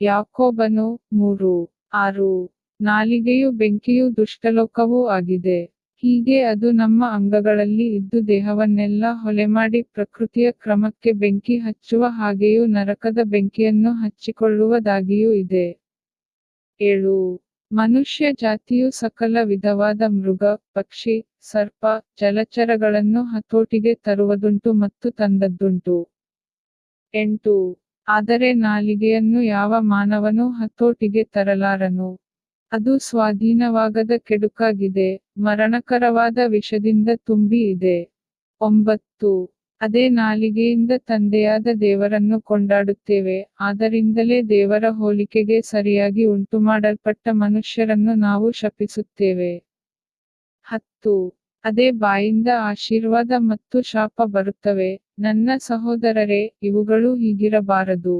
ಯಾಕೋಬನು ಮೂರು, ಆರು, ನಾಲಿಗೆಯು ಬೆಂಕಿಯು ದುಷ್ಟಲೋಕವೂ ಆಗಿದೆ. ಹೀಗೆ ಅದು ನಮ್ಮ ಅಂಗಗಳಲ್ಲಿ ಇದ್ದು ದೇಹವನ್ನೆಲ್ಲ ಹೊಲೆಮಾಡಿ ಪ್ರಕೃತಿಯ ಕ್ರಮಕ್ಕೆ ಬೆಂಕಿ ಹಚ್ಚುವ ಹಾಗೆಯೂ ನರಕದ ಬೆಂಕಿಯನ್ನು ಹಚ್ಚಿಕೊಳ್ಳುವುದಾಗಿಯೂ ಇದೆ. ಏಳು, ಮನುಷ್ಯ ಜಾತಿಯು ಸಕಲ ವಿಧವಾದ ಮೃಗ, ಪಕ್ಷಿ, ಸರ್ಪ, ಜಲಚರಗಳನ್ನು ಹತೋಟಿಗೆ ತರುವುದುಂಟು ಮತ್ತು ತಂದದ್ದುಂಟು. ಎಂಟು ಆದರೆ ನಾಲಿಗೆಯನ್ನು ಯಾವ ಮಾನವನೂ ಹತೋಟಿಗೆ ತರಲಾರನು? ಅದು ಸ್ವಾಧೀನವಾಗದ ಕೆಡುಕಾಗಿದೆ, ಮರಣಕರವಾದ ವಿಷದಿಂದ ತುಂಬಿ ಇದೆ. ಒಂಬತ್ತು. ಅದೇ ನಾಲಿಗೆಯಿಂದ ತಂದೆಯಾದ ದೇವರನ್ನು ಕೊಂಡಾಡುತ್ತೇವೆ ಆದರಿಂದಲೇ ದೇವರ ಹೋಲಿಕೆಗೆ ಸರಿಯಾಗಿ ಉಂಟುಮಾಡಲ್ಪಟ್ಟ ಮನುಷ್ಯರನ್ನು ನಾವು ಶಪಿಸುತ್ತೇವೆ. ಹತ್ತು. ಅದೇ ಬಾಯಿಂದ ಆಶೀರ್ವಾದ ಮತ್ತು ಶಾಪ ಬರುತ್ತವೆ ನನ್ನ ಸಹೋದರರೇ ಇವುಗಳು ಹೀಗಿರಬಾರದು.